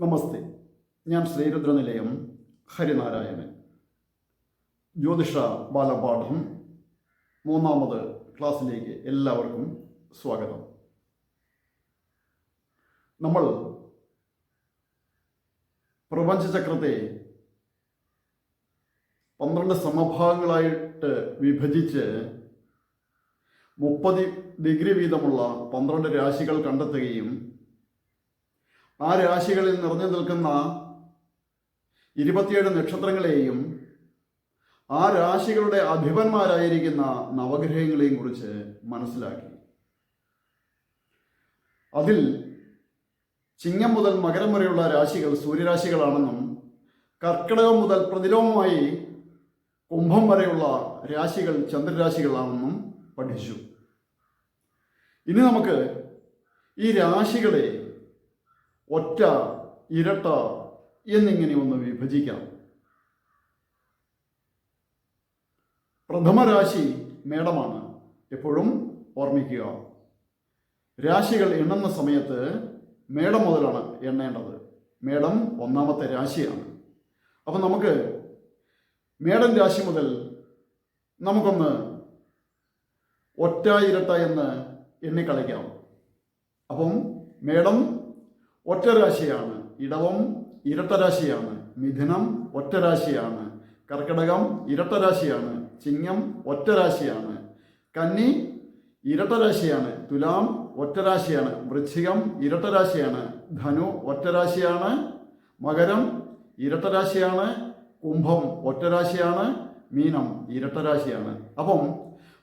നമസ്തേ. ഞാൻ ശ്രീരുദ്രനിലയം ഹരിനാരായണൻ. ജ്യോതിഷ ബാലപാഠം മൂന്നാമത് ക്ലാസ്സിലേക്ക് എല്ലാവർക്കും സ്വാഗതം. നമ്മൾ പ്രപഞ്ചചക്രത്തെ പന്ത്രണ്ട് സമഭാഗങ്ങളായിട്ട് വിഭജിച്ച് മുപ്പത് ഡിഗ്രി വീതമുള്ള പന്ത്രണ്ട് രാശികൾ കണ്ടെത്തുകയും ആ രാശികളിൽ നിറഞ്ഞു നിൽക്കുന്ന ഇരുപത്തിയേഴ് നക്ഷത്രങ്ങളെയും ആ രാശികളുടെ അധിപന്മാരായിരിക്കുന്ന നവഗ്രഹങ്ങളെയും കുറിച്ച് മനസ്സിലാക്കി. അതിൽ ചിങ്ങം മുതൽ മകരം വരെയുള്ള രാശികൾ സൂര്യരാശികളാണെന്നും കർക്കിടകം മുതൽ പ്രതിലോമമായി കുംഭം വരെയുള്ള രാശികൾ ചന്ദ്രരാശികളാണെന്നും പഠിച്ചു. ഇനി നമുക്ക് ഈ രാശികളെ ഒറ്റ ഇരട്ട എന്നിങ്ങനെ ഒന്ന് വിഭജിക്കാം. പ്രഥമരാശി മേടമാണ്. എപ്പോഴും ഓർമ്മിക്കുക. രാശികൾ എണ്ണുന്ന സമയത്ത് മേടം മുതലാണ് എണ്ണേണ്ടത്. മേടം ഒന്നാമത്തെ രാശിയാണ്. അപ്പം നമുക്ക് മേടം രാശി മുതൽ നമുക്കൊന്ന് ഒറ്റ ഇരട്ട എന്ന് എണ്ണിക്കളിക്കാം. അപ്പം മേടം ഒറ്റ രാശിയാണ് ഇടവം ഇരട്ട രാശിയാണ് മിഥുനം ഒറ്റ രാശിയാണ് കർക്കിടകം ഇരട്ട രാശിയാണ് ചിങ്ങം ഒറ്റ രാശിയാണ് കന്നി ഇരട്ട രാശിയാണ് തുലാം ഒറ്റ രാശിയാണ് വൃശ്ചികം ഇരട്ട രാശിയാണ് ധനു ഒറ്റ രാശിയാണ് മകരം ഇരട്ട രാശിയാണ് കുംഭം ഒറ്റ രാശിയാണ് മീനം ഇരട്ട രാശിയാണ് അപ്പം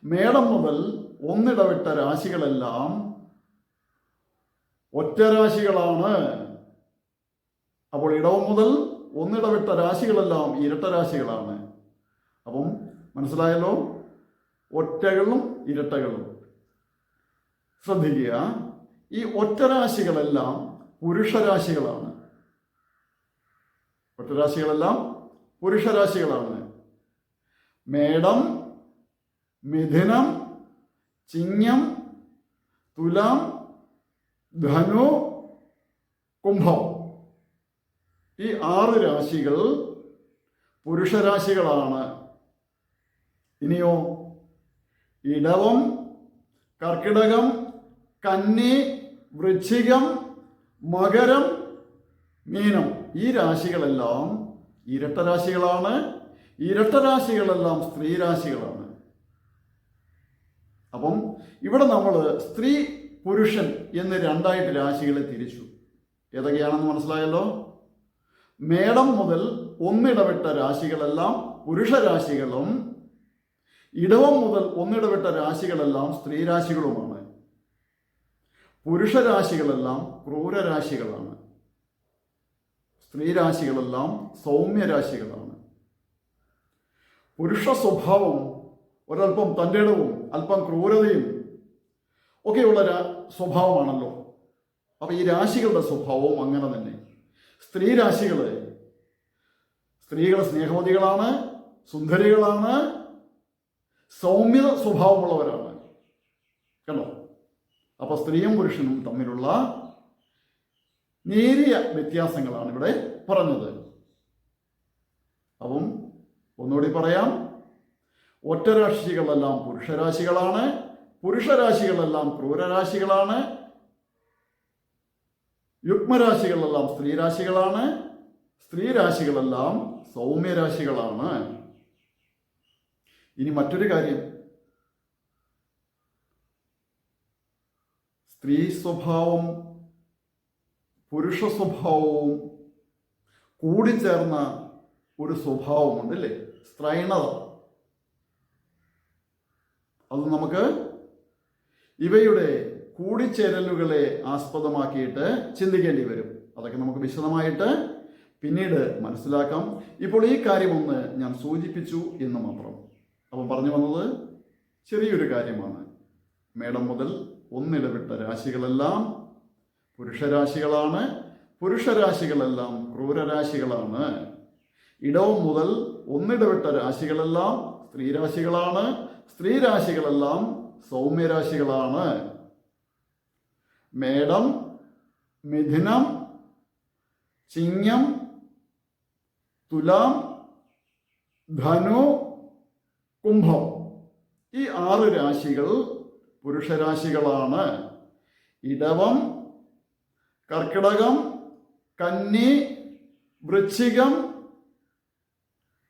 മേടം മുതൽ ഒന്നിടവിട്ട രാശികളെല്ലാം ഒറ്റ രാശികളാണ് അപ്പോൾ ഇടവം മുതൽ ഒന്നിടവിട്ട രാശികളെല്ലാം ഇരട്ട രാശികളാണ് അപ്പം മനസ്സിലായല്ലോ? ഒറ്റകളും ഇരട്ടകളും. ശ്രദ്ധിക്കുക. ഈ ഒറ്റ രാശികളെല്ലാം പുരുഷരാശികളാണ്. ഒറ്റരാശികളെല്ലാം പുരുഷരാശികളാണ്. മേടം മിഥുനം ചിങ്ങം തുലാം ധനു കുംഭം. ഈ ആറ് രാശികൾ പുരുഷരാശികളാണ്. ഇനിയോ ഇടവം കർക്കിടകം കന്നി വൃശ്ചികം മകരം മീനം. ഈ രാശികളെല്ലാം ഇരട്ടരാശികളാണ് ഇരട്ടരാശികളെല്ലാം സ്ത്രീരാശികളാണ് അപ്പം ഇവിടെ നമ്മൾ സ്ത്രീ പുരുഷൻ എന്ന് രണ്ടായിട്ട് രാശികളെ തിരിച്ചു. ഏതൊക്കെയാണെന്ന് മനസ്സിലായല്ലോ? മേടം മുതൽ ഒന്നിടവിട്ട രാശികളെല്ലാം പുരുഷരാശികളും ഇടവം മുതൽ ഒന്നിടവിട്ട രാശികളെല്ലാം സ്ത്രീരാശികളുമാണ് പുരുഷരാശികളെല്ലാം ക്രൂരരാശികളാണ് സ്ത്രീരാശികളെല്ലാം സൗമ്യരാശികളാണ് പുരുഷ സ്വഭാവം ഒരല്പം തന്റെ ഇടവും അല്പം ക്രൂരതയും ഒക്കെയുള്ള സ്വഭാവമാണല്ലോ. അപ്പം ഈ രാശികളുടെ സ്വഭാവവും അങ്ങനെ തന്നെ. സ്ത്രീ രാശികൾ സ്ത്രീകൾ സ്നേഹവതികളാണ് സുന്ദരികളാണ് സൗമ്യ സ്വഭാവമുള്ളവരാണ്. കണ്ടോ? അപ്പോൾ സ്ത്രീയും പുരുഷനും തമ്മിലുള്ള നേരിയ വ്യത്യാസങ്ങളാണ് ഇവിടെ പറഞ്ഞത്. അപ്പം ഒന്നുകൂടി പറയാം. ഒറ്റരാശികളെല്ലാം പുരുഷരാശികളാണ് പുരുഷരാശികളെല്ലാം ക്രൂരരാശികളാണ്. യുഗ്മരാശികളെല്ലാം സ്ത്രീരാശികളാണ്. സ്ത്രീരാശികളെല്ലാം സൗമ്യരാശികളാണ്. ഇനി മറ്റൊരു കാര്യം. സ്ത്രീ സ്വഭാവം പുരുഷ സ്വഭാവവും കൂടിച്ചേർന്ന ഒരു സ്വഭാവമുണ്ട് അല്ലേ സ്ത്രൈണത. അത് നമുക്ക് ഇവയുടെ കൂടിച്ചേരലുകളെ ആസ്പദമാക്കിയിട്ട് ചിന്തിക്കേണ്ടി വരും. അതൊക്കെ നമുക്ക് വിശദമായിട്ട് പിന്നീട് മനസ്സിലാക്കാം. ഇപ്പോൾ ഈ കാര്യമൊന്ന് ഞാൻ സൂചിപ്പിച്ചു എന്ന് മാത്രം. അപ്പം പറഞ്ഞു വന്നത് ചെറിയൊരു കാര്യമാണ്. മേടം മുതൽ ഒന്നിടവിട്ട രാശികളെല്ലാം പുരുഷരാശികളാണ്. പുരുഷരാശികളെല്ലാം ക്രൂരരാശികളാണ്. ഇടവും മുതൽ ഒന്നിടവിട്ട രാശികളെല്ലാം സ്ത്രീരാശികളാണ്. സ്ത്രീരാശികളെല്ലാം സൗമ്യരാശികളാണ്. മേടം മിഥുനം ചിങ്ങം തുലാം ധനു കുംഭം. ഈ ആറ് രാശികൾ പുരുഷരാശികളാണ്. ഇടവം കർക്കിടകം കന്നി വൃശ്ചികം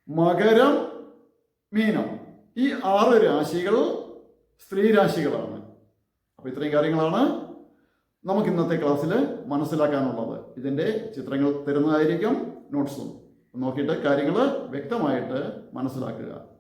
മകരം മീനം. ഈ ആറ് രാശികൾ സ്ത്രീ രാശികളാണ്. അപ്പോൾ ഇത്രയും കാര്യങ്ങളാണ് നമുക്ക് ഇന്നത്തെ ക്ലാസ്സിൽ മനസ്സിലാക്കാനുള്ളത്. ഇതിന്റെ ചിത്രങ്ങൾ തരുന്നതായിരിക്കും നോട്ട്സും. നോക്കിയിട്ട് കാര്യങ്ങൾ വ്യക്തമായിട്ട് മനസ്സിലാക്കുക.